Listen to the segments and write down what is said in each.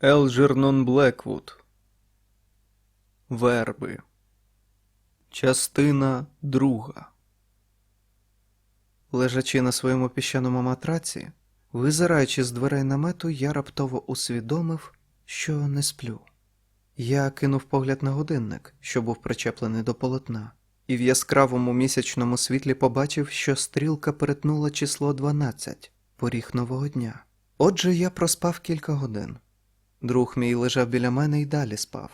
Елджернон Блеквуд. Верби. Частина друга. Лежачи на своєму піщаному матраці, визираючи з дверей намету, я раптово усвідомив, що не сплю. Я кинув погляд на годинник, що був причеплений до полотна, і в яскравому місячному світлі побачив, що стрілка перетнула число 12, поріг нового дня. Отже, я проспав кілька годин. Друг мій лежав біля мене і далі спав.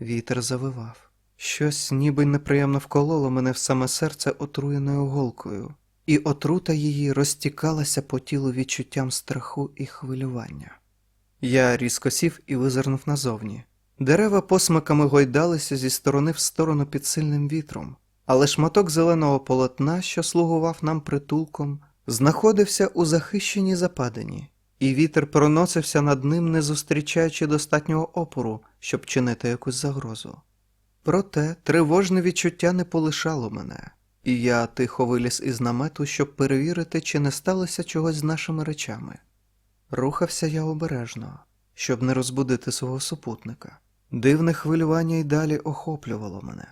Вітер завивав. Щось ніби неприємно вкололо мене в саме серце отруєною голкою, і отрута її розтікалася по тілу відчуттям страху і хвилювання. Я різко сів і визирнув назовні. Дерева посмиками гойдалися зі сторони в сторону під сильним вітром, але шматок зеленого полотна, що слугував нам притулком, знаходився у захищеній западині, і вітер проносився над ним, не зустрічаючи достатнього опору, щоб чинити якусь загрозу. Проте тривожне відчуття не полишало мене, і я тихо виліз із намету, щоб перевірити, чи не сталося чогось з нашими речами. Рухався я обережно, щоб не розбудити свого супутника. Дивне хвилювання й далі охоплювало мене.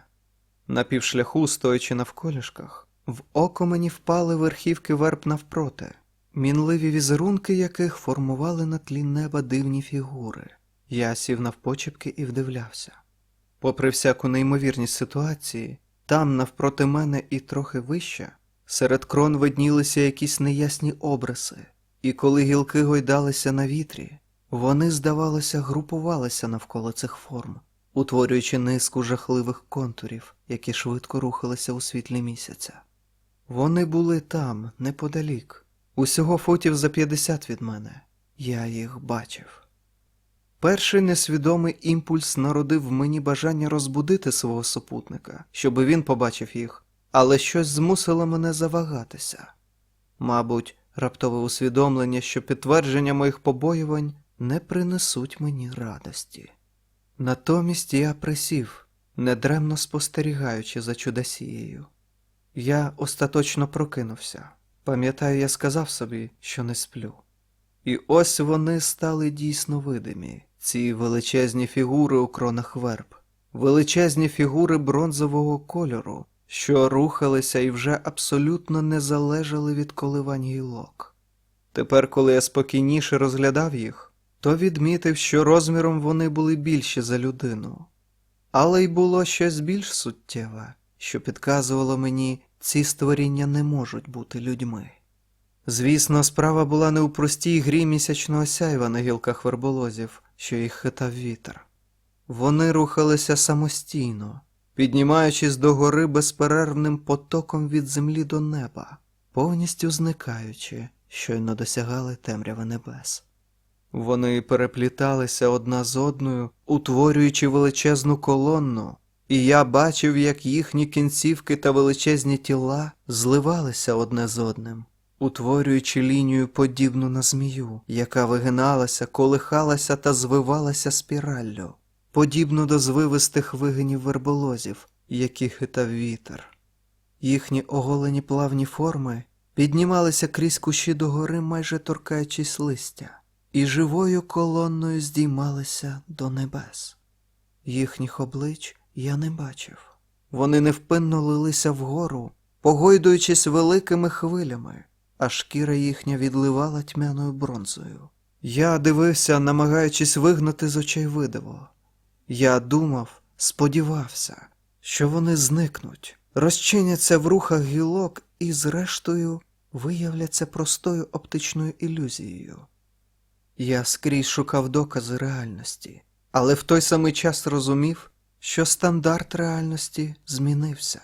На півшляху, стоячи навколішках, в око мені впали верхівки верб навпроти, мінливі візерунки яких формували на тлі неба дивні фігури. Я сів навпочепки і вдивлявся. Попри всяку неймовірність ситуації, там, навпроти мене і трохи вище, серед крон виднілися якісь неясні обриси, і коли гілки гойдалися на вітрі, вони, здавалося, групувалися навколо цих форм, утворюючи низку жахливих контурів, які швидко рухалися у світлі місяця. Вони були там, неподалік, усього футів за 50 від мене. Я їх бачив. Перший несвідомий імпульс народив в мені бажання розбудити свого супутника, щоби він побачив їх, але щось змусило мене завагатися. Мабуть, раптове усвідомлення, що підтвердження моїх побоювань не принесуть мені радості. Натомість я присів, недремно спостерігаючи за чудосією. Я остаточно прокинувся. Пам'ятаю, я сказав собі, що не сплю. І ось вони стали дійсно видимі, ці величезні фігури у кронах верб, величезні фігури бронзового кольору, що рухалися і вже абсолютно не залежали від коливань гілок. Тепер, коли я спокійніше розглядав їх, то відмітив, що розміром вони були більші за людину. Але й було щось більш суттєве, що підказувало мені, ці створіння не можуть бути людьми. Звісно, справа була не у простій грі місячного сяйва на гілках верболозів, що їх хитав вітер. Вони рухалися самостійно, піднімаючись догори безперервним потоком від землі до неба, повністю зникаючи, щойно досягали темряви небес. Вони перепліталися одна з одною, утворюючи величезну колонну, і я бачив, як їхні кінцівки та величезні тіла зливалися одне з одним, утворюючи лінію подібну на змію, яка вигиналася, колихалася та звивалася спіраллю, подібну до звивистих вигинів верболозів, які хитав вітер. Їхні оголені плавні форми піднімалися крізь кущі догори, майже торкаючись листя, і живою колонною здіймалися до небес. Їхніх облич я не бачив. Вони невпинно лилися вгору, погойдуючись великими хвилями, а шкіра їхня відливала тьмяною бронзою. Я дивився, намагаючись вигнати з очей видиво. Я думав, сподівався, що вони зникнуть, розчиняться в рухах гілок і, зрештою, виявляться простою оптичною ілюзією. Я скрізь шукав докази реальності, але в той самий час розумів, що стандарт реальності змінився.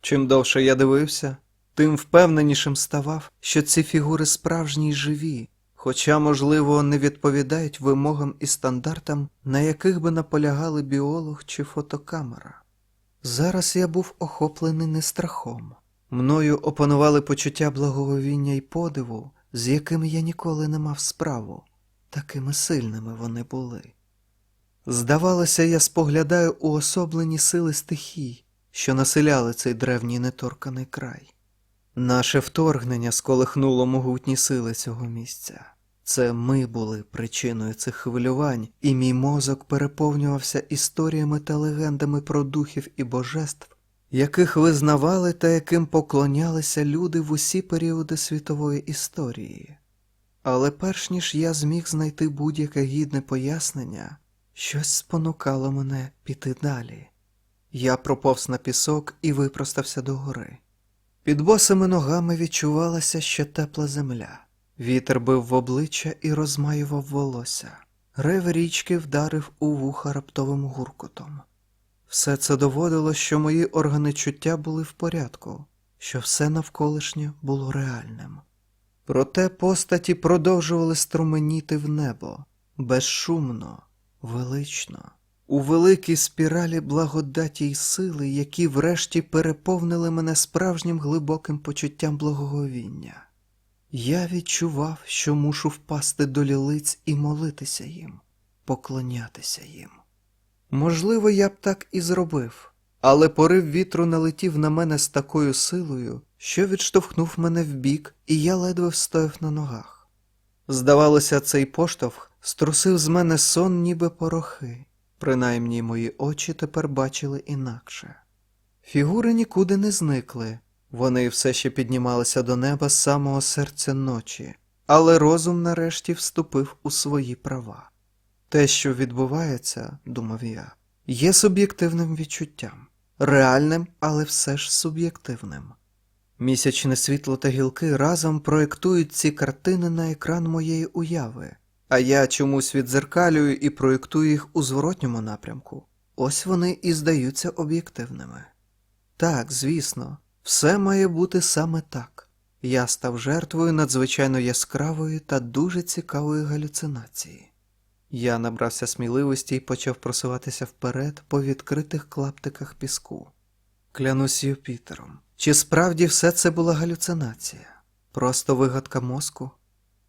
Чим довше я дивився, тим впевненішим ставав, що ці фігури справжні й живі, хоча, можливо, не відповідають вимогам і стандартам, на яких би наполягали біолог чи фотокамера. Зараз я був охоплений не страхом. Мною опанували почуття благоговіння й подиву, з якими я ніколи не мав справу. Такими сильними вони були. Здавалося, я споглядаю уособлені сили стихій, що населяли цей древній неторканий край. Наше вторгнення сколихнуло могутні сили цього місця. Це ми були причиною цих хвилювань, і мій мозок переповнювався історіями та легендами про духів і божеств, яких визнавали та яким поклонялися люди в усі періоди світової історії. Але перш ніж я зміг знайти будь-яке гідне пояснення, щось спонукало мене піти далі. Я проповз на пісок і випростався догори. Під босими ногами відчувалася ще тепла земля. Вітер бив в обличчя і розмаював волосся. Рев річки вдарив у вуха раптовим гуркотом. Все це доводило, що мої органи чуття були в порядку, що все навколишнє було реальним. Проте постаті продовжували струменіти в небо, безшумно, велично, у великій спіралі благодаті й сили, які врешті переповнили мене справжнім глибоким почуттям благоговіння. Я відчував, що мушу впасти до лілиць і молитися їм, поклонятися їм. Можливо, я б так і зробив, але порив вітру налетів на мене з такою силою, що відштовхнув мене вбік, і я ледве встояв на ногах. Здавалося, цей поштовх струсив з мене сон, ніби порохи, принаймні мої очі тепер бачили інакше. Фігури нікуди не зникли, вони все ще піднімалися до неба з самого серця ночі, але розум нарешті вступив у свої права. Те, що відбувається, думав я, є суб'єктивним відчуттям, реальним, але все ж суб'єктивним. Місячне світло та гілки разом проєктують ці картини на екран моєї уяви, а я чомусь відзеркалюю і проєктую їх у зворотньому напрямку. Ось вони і здаються об'єктивними. Так, звісно, все має бути саме так. Я став жертвою надзвичайно яскравої та дуже цікавої галюцинації. Я набрався сміливості і почав просуватися вперед по відкритих клаптиках піску. Клянусь Юпітером, чи справді все це була галюцинація? Просто вигадка мозку?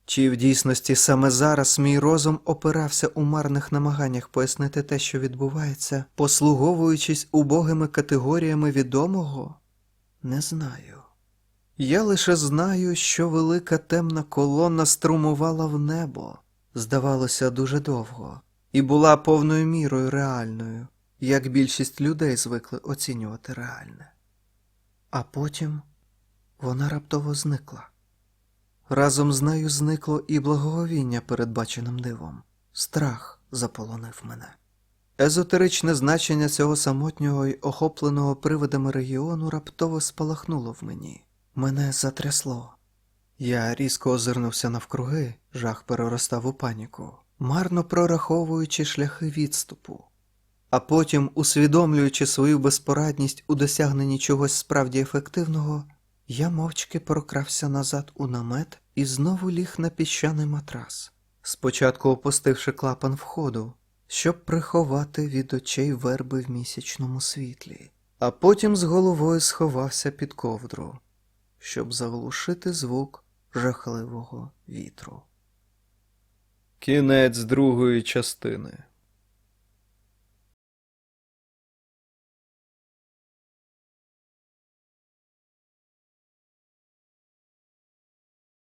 Чи в дійсності саме зараз мій розум опирався у марних намаганнях пояснити те, що відбувається, послуговуючись убогими категоріями відомого? Не знаю. Я лише знаю, що велика темна колона струмувала в небо, здавалося, дуже довго, і була повною мірою реальною, як більшість людей звикли оцінювати реальне. А потім вона раптово зникла. Разом з нею зникло і благоговіння передбаченим дивом. Страх заполонив мене. Езотеричне значення цього самотнього й охопленого привидами регіону раптово спалахнуло в мені. Мене затрясло. Я різко озирнувся навкруги, жах переростав у паніку, марно прораховуючи шляхи відступу. А потім, усвідомлюючи свою безпорадність у досягненні чогось справді ефективного, я мовчки прокрався назад у намет і знову ліг на піщаний матрас, спочатку опустивши клапан входу, щоб приховати від очей верби в місячному світлі, а потім з головою сховався під ковдру, щоб заглушити звук жахливого вітру. Кінець другої частини